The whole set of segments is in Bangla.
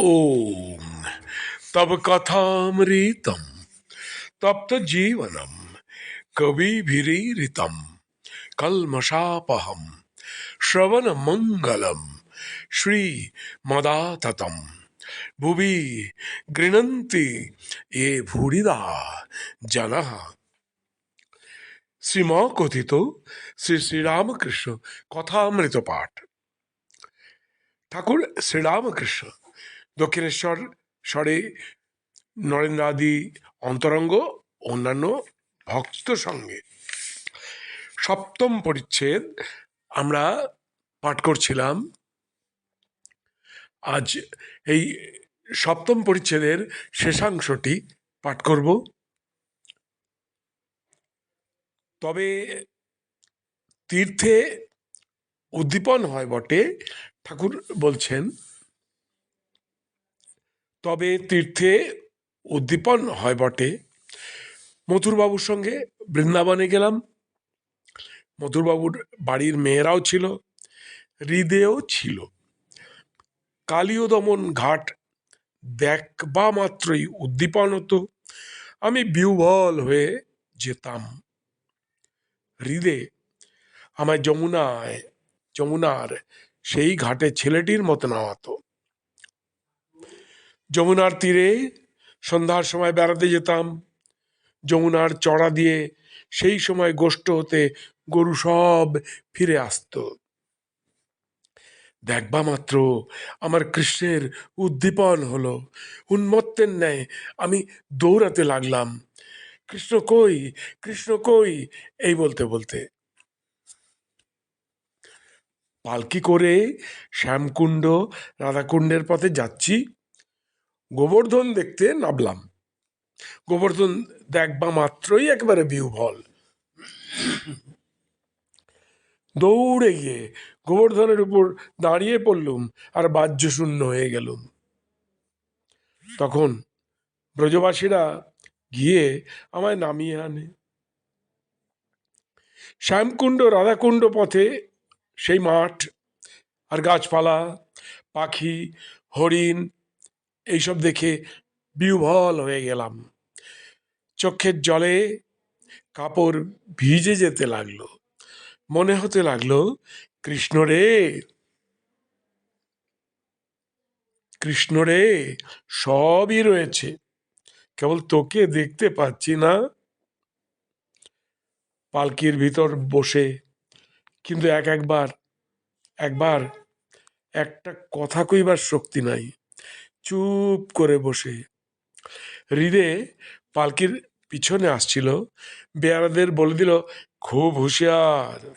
ॐ तव कथामृतं तप्तजीवनं कविभिरीरितं कल्मषापहं श्रवणमङ्गलं श्रीमदाततं भुवि गृह्णन्ति ये भूरिदा जनः শ্রীম কথিত শ্রী শ্রীরামকৃষ্ণ কথামৃত পাঠ ঠাকুর শ্রীরামকৃষ্ণ দক্ষিণেশ্বর, স্বরে নরেন্দ্রাদি অন্তরঙ্গ, অন্যান্য ভক্ত সঙ্গে। সপ্তম পরিচ্ছেদ আমরা পাঠ করছিলাম। আজ এই সপ্তম পরিচ্ছেদের শেষাংশটি পাঠ করব। তবে তীর্থে উদ্দীপন হয় বটে, ঠাকুর বলছেন তবে তীর্থে উদ্দীপন হয় বটে। মথুরবাবুর সঙ্গে বৃন্দাবনে গেলাম। মথুরবাবুর বাড়ির মেয়েরাও ছিল হৃদয়েও ছিল। কালীয় দমন ঘাট দেখবা মাত্রই উদ্দীপন হতো। আমি বিহ্বল হয়ে যেতাম। হৃদে, আমায় যমুনায়, যমুনার সেই ঘাটে ছেলেটির মতো নামাতো যমুনার তীরে সন্ধ্যার সময় বেড়াতে যেতাম। যমুনার চড়া দিয়ে সেই সময় গোষ্ঠ হতে গরু সব ফিরে আসতো। দেখবা মাত্র আমার কৃষ্ণের উদ্দীপন হলো, উন্মত্তের ন্যায় আমি দৌড়াতে লাগলাম। কৃষ্ণ কই কৃষ্ণ কই, এই বলতে বলতে। পালকি করে শ্যামকুণ্ড, রাধাকুণ্ডের পথে যাচ্ছি। গোবর্ধন দেখতে নামলাম গোবর্ধন দেখবা মাত্রই একবারে বিহ্বল দৌড়ে গিয়ে গোবর্ধনের উপর দাঁড়িয়ে পড়লুম আর বাহ্য শূন্য হয়ে গেলুম। তখন ব্রজবাসীরা গিয়ে আমায় নামিয়ে আনে। শ্যামকুণ্ড, রাধাকুণ্ড পথে সেই মাঠ আর গাছপালা, পাখি, হরিণ এইসব দেখে বিহ্বল হয়ে গেলাম। চোখের জলে কাপড় ভিজে যেতে লাগল। মনে হতে লাগল, কৃষ্ণ রে! কৃষ্ণ রে! সবই রয়েছে। কেবল তোকে দেখতে পাচ্ছি না। পালকির ভিতর বসে কিন্তু এক একবার একবার একটা কথা কইবার শক্তি নাই। চুপ করে বসে। হৃদে পালকির পিছনে আসছিল, বেয়ারাদের বলে দিল, খুব হুঁশিয়ার।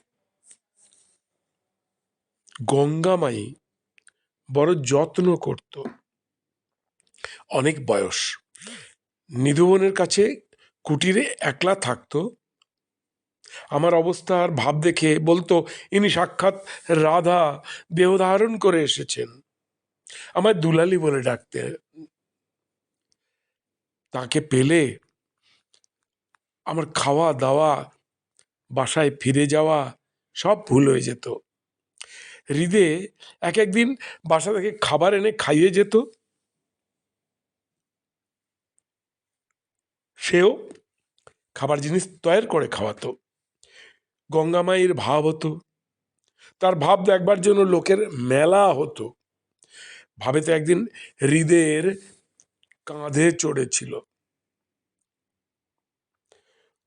গঙ্গামাই বড় যত্ন করত। অনেক বয়স। নিধুবনের কাছে কুটিরে একলা থাকতো। আমার অবস্থার ভাব দেখে বলতো, ইনি সাক্ষাৎ রাধা দেহ ধারণ করে এসেছেন। আমার দুলালি বলে ডাকতে। তাকে পেলে আমার খাওয়া, দাওয়া, বাসায় ফিরে যাওয়া সব ভুল হয়ে যেত। হৃদে এক একদিন বাসা থেকে খাবার এনে খাইয়ে যেত। সেও খাবার জিনিস তৈরি করে খাওয়াতো। গঙ্গামাইয়ের ভাব হতো। তার ভাব দেখবার জন্য লোকের মেলা হতো। ভাবে তো একদিন হৃদের কাঁধে চড়েছিল।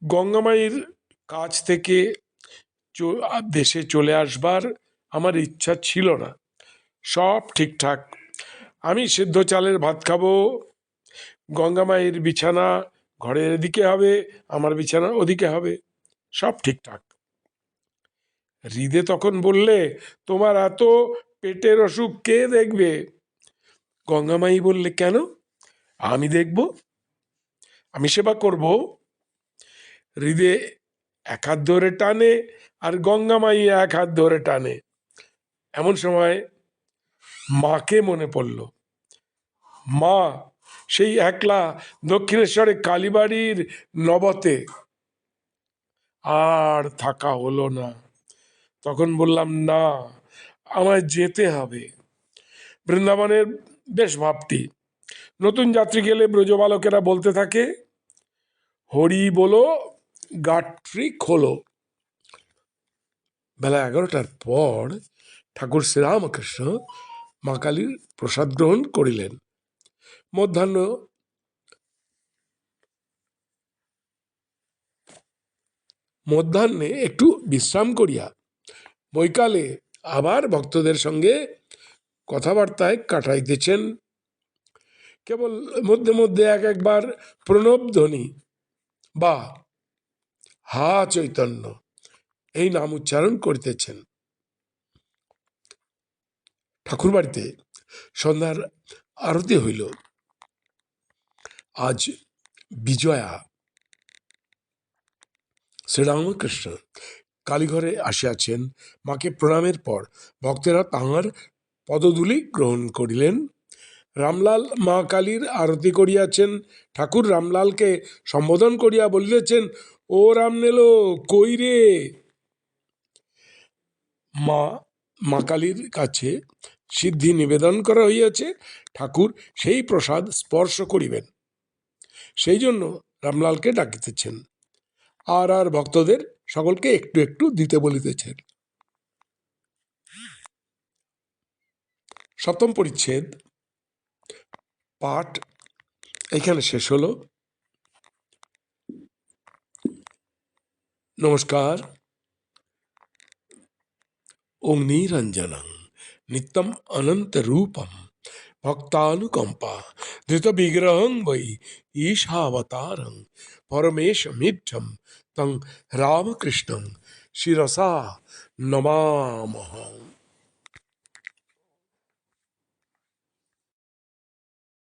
গঙ্গামাইয়ের কাছ থেকে দেশে চলে আসবার আমার ইচ্ছা ছিল না। সব ঠিকঠাক। আমি সেদ্ধ চালের ভাত খাব গঙ্গামাইয়ের বিছানা ঘরের এদিকে হবে, আমার বিছানা ওদিকে হবে। সব ঠিকঠাক। হৃদে তখন বললে, তোমার এত পেটের অসুখ কে দেখবে? গঙ্গামাই বললে কেন? আমি দেখব। আমি সেবা করব। হৃদে এক হাত ধরে টানে আর গঙ্গামাই এক হাত ধরে টানে। এমন সময় মাকে মনে পড়ল। মা, সেই একলা দক্ষিণেশ্বরে কালীবাড়ির নবতে। আর থাকা হলো না। তখন বললাম, না, আমায় যেতে হবে। বৃন্দাবনের বেশ ভাবটি নতুন যাত্রী গেলে ব্রজবালকেরা বলতে থাকে, হরি বলো গাট্রি খোলো। বেলা এগারোটার পর ঠাকুর শ্রীরামকৃষ্ণ মা কালীর প্রসাদ গ্রহণ করিলেন। মধ্যাহ্ন মধ্যাহ্নে একটু বিশ্রাম করিয়া বৈকালে আবার ভক্তদের সঙ্গে কথাবার্তায় কাটাইতেছেন কেবল মধ্যে মধ্যে এক একবার প্রণব ধ্বনি বা হা চৈতন্য, এই নাম উচ্চারণ করিতেছেন। ঠাকুরবাড়িতে সন্ধ্যার আরতি হইল। আজ বিজয়া। শ্রীরামকৃষ্ণ কালীঘরে আসিয়াছেন। মাকে প্রণামের পর ভক্তেরা তাহার পদধূলি গ্রহণ করিলেন। রামলাল মা কালীর আরতি করিয়াছেন। ঠাকুর রামলালকে সম্বোধন করিয়া বলিতেছেন, ও রামনেলো, কই রে? মা মা কালীর কাছে সিদ্ধি নিবেদন করা হইয়াছে। ঠাকুর সেই প্রসাদ স্পর্শ করিবেন। সেই জন্য রামলালকে ডাকিতেছেন। আর আর ভক্তদের সকলকে একটু একটু দিতে বলিতেছেন। সপ্তম পরিচ্ছেদ, পাঠ এখানে শেষ হলো। নমস্কার। ওম নিরঞ্জনং নিত্যম অনন্ত রূপম ভক্তানুকম্পা ধৃত বিগ্রহং বৈ ঈশাবতারং পরমেশমিঢ্যম তং রামকৃষ্ণং শিরসা নমামহং।